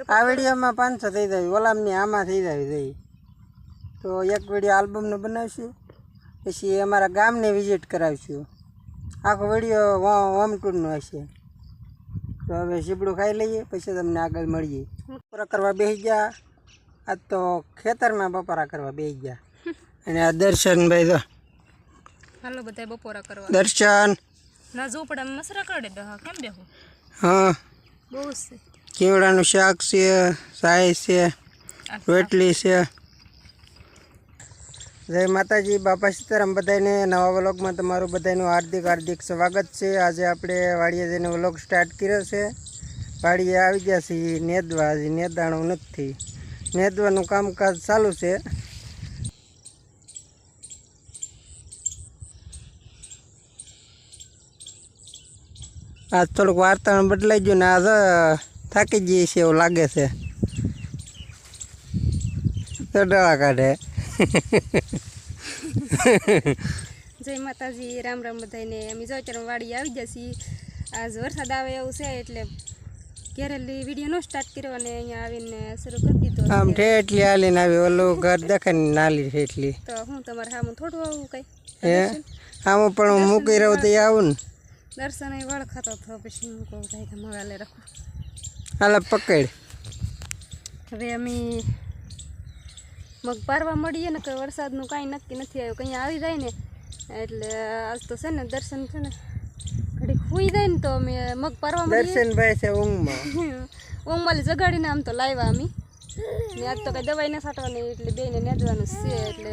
આ વિડીયોમાં પાંચસો થઈ જાય ઓલામની આમાં થઈ જાય જઈ તો એક વીડિયો આલ્બમનો બનાવીશું પછી અમારા ગામને વિઝિટ કરાવીશું. આખો વીડિયો હોમ ટૂરનો હશે. તો હવે સીપડું ખાઈ લઈએ પછી તમને આગળ મળીએ. બપોરા કરવા બેસી ગયા. આ તો ખેતરમાં બપોરા કરવા બેસી ગયા. અને આ દર્શનભાઈ તો હાલો બધા બપોરા કરવા. દર્શન. ના ઝોપડામાં મસરા કરડે દે હા કેમ બેહું? હા. બહુ છે. કેવડાનું શાક છે સાય છે રોટલી છે. જય માતાજી બાપા સીતારામ બધાને નવા વ્લોગમાં તમારું બધાનું હાર્દિક હાર્દિક સ્વાગત છે. આજે આપણે વાડીએ જઈને વ્લોગ સ્ટાર્ટ કર્યો છે. વાડીએ આવી ગયા છીએ નેદવા હજી નેદાણું નથી. નેદવાનું કામકાજ ચાલુ છે. આજ થોડુંક વાતાવરણ બદલાઈ ગયું ને આજે થાકી જઈએ છે એવું લાગે છે. તો ડવા કાઢે. જય માતાજી રામ રામ બધાને અમે જો અત્યારે વાડી આવી જશે આજ વરસાદ આવે એવું છે એટલે ઘેરેલી વીડિયો નો સ્ટાર્ટ કર્યો અને અહીંયા આવીને શરૂ કરી દીધો આમ ઠેઠલી હાલીને આવી ઓલું ઘર દેખાય નાલી છે એટલી તો હું તમારે સામે થોડું આવું કઈ? હે? આમાં પણ હું મૂકી રહું તો આવું ને. દર્શન એ ખાતો થયો પછી હું કહું કે મગાલે રાખું. હાલ પકડ. હવે અમે મગ પારવા મળીએ ને કે વરસાદનું કાંઈ નક્કી નથી આવ્યું. કંઈ આવી જાય ને એટલે આજ તો છે ને દર્શન છે ને ઘડીક સુઈ જાય ને તો અમે મગ પારવા દર્શનભાઈ છે ઊંઘમાં. ઊંઘમાં જગાડીને આમ તો લાવ્યા અમે. ને આજ તો કંઈ દવાઈ ન સાટવાની એટલે બેને નેદવાનું છે એટલે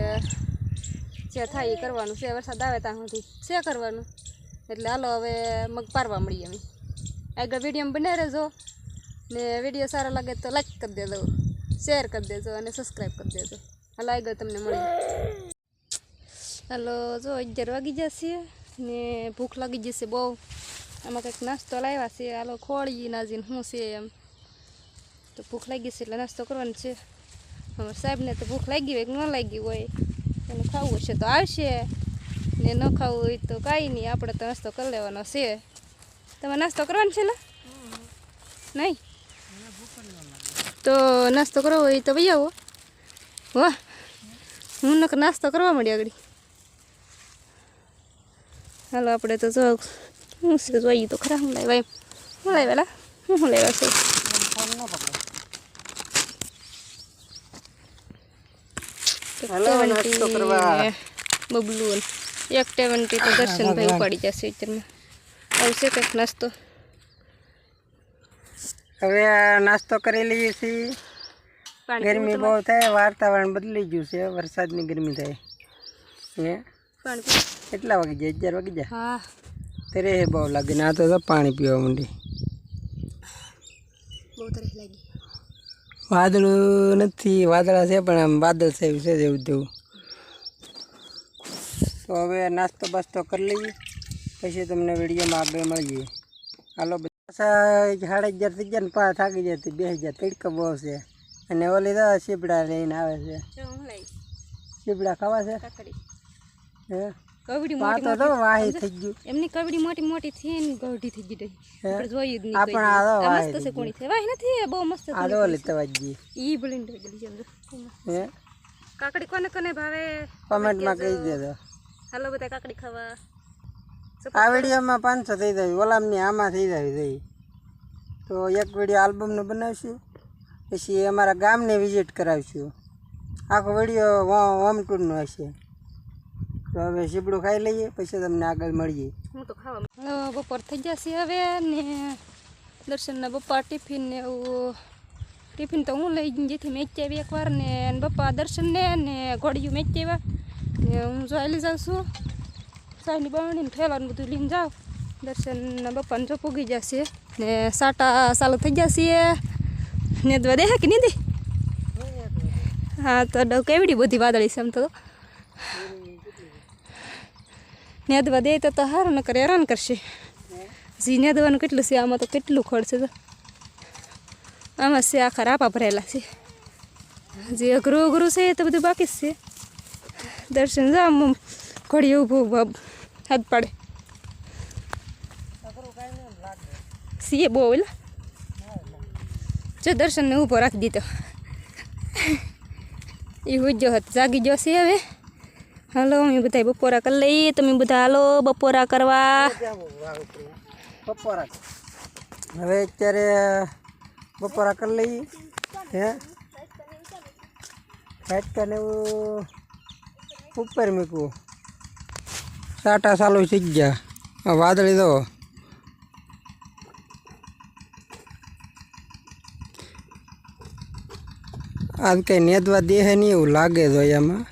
જે થાય એ કરવાનું છે. વરસાદ આવે ત્યાં સુધી છે કરવાનું. એટલે હાલો હવે મગ પારવા મળીએ અમે. આગળ વીડિયો બને રહેજો. ને વીડિયો સારો લાગે તો લાઈક કરી દેજો શેર કરી દેજો અને સબસ્ક્રાઈબ કરી દેજો. હાલ આવી ગયો તમને મળી હાલો જો અગિયાર વાગી જશે ને ભૂખ લાગી જશે બહુ. આમાં કંઈક નાસ્તો લાવ્યા છે. હાલો ખોળી નાજીને શું છે એમ. તો ભૂખ લાગી છે એટલે નાસ્તો કરવાનો છે. અમારા સાહેબને તો ભૂખ લાગી હોય કે ન લાગી હોય એને ખાવું હશે તો આવશે. ને ન ખાવું હોય તો કાંઈ નહીં આપણે તો નાસ્તો કરી લેવાનો છે. તમે નાસ્તો કરવાનો છે ને? નહીં? તો નાસ્તો કરવો હોય તો ભાઈ આવો. વાહ હું નક નાસ્તો કરવા મળી આગળ. હાલો આપણે તો જો હું છે જોઈએ તો ખરા હું લાવ્યા હું લાવ્યા હું શું લાવ્યા છે? બબલું એક ટેવન્ટી તો દર્શનભાઈ ઉપાડી જશે વિચારમાં આવશે કંઈક નાસ્તો. હવે નાસ્તો કરી લઈએ છીએ. ગરમી બહુ થાય વાતાવરણ બદલી ગયું છે વરસાદની ગરમી થાય. હે? કેટલા વાગી જાય? અગિયાર વાગી જાય? હા. ત્યારે એ બહુ લાગે. ના તો પાણી પીવા માંડી. વાદળું નથી વાદળા છે પણ આમ વાદળ છે એવું છે જેવું તેવું. તો હવે નાસ્તો બાસ્તો કરી લઈએ. પછી તમને વિડીયોમાં આગળ મળીએ. હાલો સાડા અગિયાર થઈ ગયા ને પા થાકી જતી બે હજાર તડકો બહુ છે. અને ઓલી તો શીપડા લઈને આવે છે. સીપડા ખાવા છે? કાકડી. કોને કોને ભાવે? કોમેન્ટમાં કહી દેજો. હાલો બધા કાકડી ખાવા. આ વિડીયોમાં પાંચસો થઈ જાય. ઓલામની આમાં થઈ જાય. જઈ તો એક વીડિયો આલ્બમનો બનાવીશું. પછી અમારા ગામને વિઝિટ કરાવીશું. આખો વીડિયો હોમ ટૂરનો હશે. તો હવે સીબડું ખાઈ લઈએ, પછી તમને આગળ મળીએ. હું તો ખાવા બપોર થઈ જશે હવે ને દર્શનના બપા ટિફિન ને એવું, ટિફિન તો હું લઈ જેથી મેચ આવી એકવાર ને બપા દર્શનને ને ઘોડિયું મેચ આવ્યા ને હું જોઈ જાઉં છું. સાહેબની બાવણીને ઠેલાને બધું લઈને જાઉં. દર્શનના પપ્પાને જો પૂગી જશે ને સાટા ચાલુ થઈ જશે. ને દવા દે કે નહીં હા, તો ડવ કેવડી બધી વાદળી છે એમ તો. નેદવા દે તો હારું ન કરે હેરાન કરશે. જી નેદવાનું કેટલું છે? આમાં તો કેટલું ખડ છે તો. આમાં છે આખા રાપા ભરેલા છે. જે અઘરું અઘરું છે એ તો બધું બાકી જ છે. દર્શન જા આમ ઘડી ઊભું હાથ પાડે. સીએ બહુ એટલે જો દર્શનને ઊભો રાખી દીધો. એ હુજો હતો, જાગી જશે હવે. હાલો, અમે બધા બપોરા કરી લઈએ. તમે બધા હાલો, બપોરા કરવા. બપોરા. હવે અત્યારે બપોરા કરી લઈએ. હે? ફાટકાને એવું ઉપર મૂકવું. સાટા ચાલુ શીખ ગયા. વાદળી દો. આજ કંઈ નેદવા દેહે નહીં એવું લાગે તો એમાં.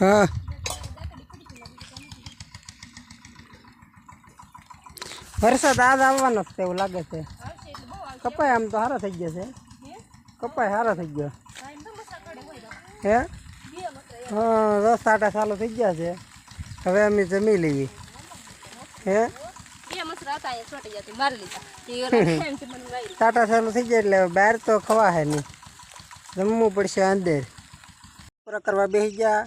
હા. વરસાદ આજ આવવાનો જ છે એવું લાગે છે. કપાય આમ તો સારો થઈ ગયો છે. કપાય સારો થઈ ગયો. હે? હા દસ આટા ચાલુ થઈ ગયા છે. હવે અમે જમી લેવી હે? ટાટા ચાલુ થઈ જાય એટલે બહાર તો ખવા હે નહીં. જમવું પડશે અંદર. બપોરા કરવા બેસી ગયા.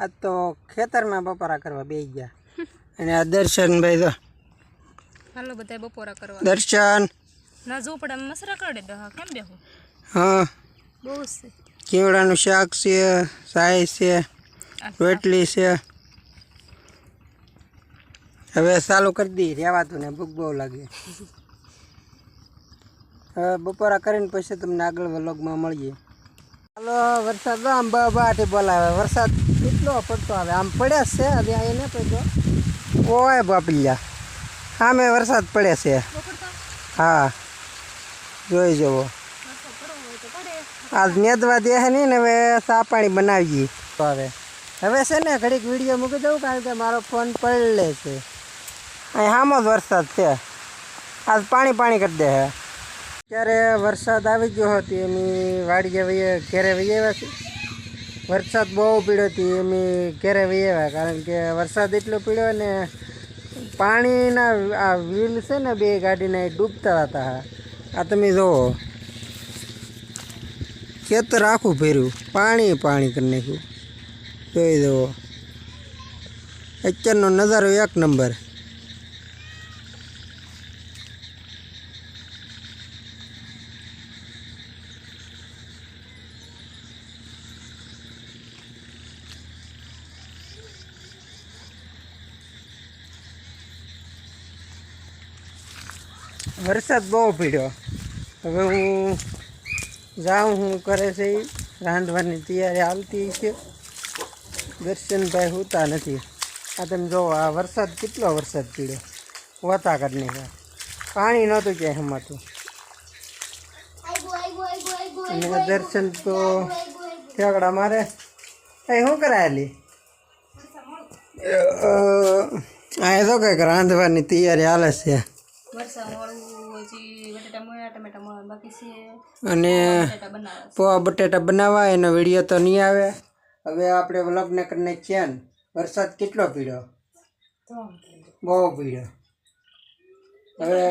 આ તો ખેતરમાં બપોરા કરવા બેસી ગયા. અને આ દર્શનભાઈ તો હાલો બધા બપોરા કરવા. દર્શન. ના ઝોપડા મસરા કરડે દહ હા કેમ બેહું? હા. બહુ છે. કેવડાનું શાક છે સાય છે રોટલી છે. હવે ચાલુ કરી દઈએ રહેવાતું ને, ભૂખ બહુ લાગે. હવે બપોરા કરીને પછી તમને આગળ વ્લોગમાં મળીએ. ચાલો વરસાદ તો આમ બાટી બોલાવે. વરસાદ કેટલો પડતો આવે. આમ પડે છે, હવે અહીંયા નહીં પડ્યો ઓય બાપલિયા સામે વરસાદ પડે છે. હા. જોઈ જવો આજ નેદવા દે નહીં ને હવે ચા પાણી બનાવીએ. તો હવે. હવે છે ને, ઘડીક વીડિયો મૂકી દઉં કારણ કે મારો ફોન પડલે છે. અહીં સામો જ વરસાદ છે. આજ પાણી પાણી કરી દે છે ત્યારે વરસાદ આવી ગયો હતો એની વાડીએ વહીએ ઘેરે વહી આવ્યા છે વરસાદ બહુ પીડ્યો હતી એની ઘેરે વહી આવ્યા કારણ કે વરસાદ એટલો પીડ્યો ને પાણીના આ વ્હીલ છે ને બે ગાડીના એ ડૂબતા હતા. આ તમે જુઓ ખેતર આખું ભર્યું પાણી પાણી કરી નાખ્યું. જોઈ દો અત્યારનો નજારો એક નંબર. વરસાદ બહુ પીડ્યો. હવે હું જાઉં, હું કરે છે રાંધવાની તૈયારી આવતી છે. દર્શનભાઈ હોતા નથી. આ તમે જો આ વરસાદ કેટલો વરસાદ પીડ્યો. વતા કાઢ નાખ્યા પાણી નહોતું ક્યાંય હમાતું. અને દર્શન તો ઠેકડા મારે. એ શું કરાયેલી આ તો કંઈક રાંધવાની તૈયારી હાલે છે. અને પોવા બટેટા બનાવવા એનો વીડિયો તો નહીં આવે. હવે આપણે વ્લોગને કરીને ચેન વરસાદ કેટલો પીડ્યો? બહુ પીડ્યો. હવે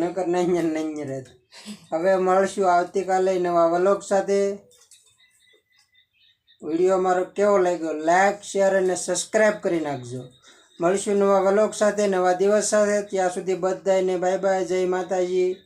નકર નહીં નહીં રહે. હવે મળશું આવતીકાલે નવા વ્લોગ સાથે. વીડિયો મારો કેવો લાગ્યો? લાઈક શેર અને સબસ્ક્રાઈબ કરી નાખજો. મળશું નવા વલોક સાથે નવા દિવસ સાથે. ત્યાં સુધી બધાને બાય બાય જય માતાજી.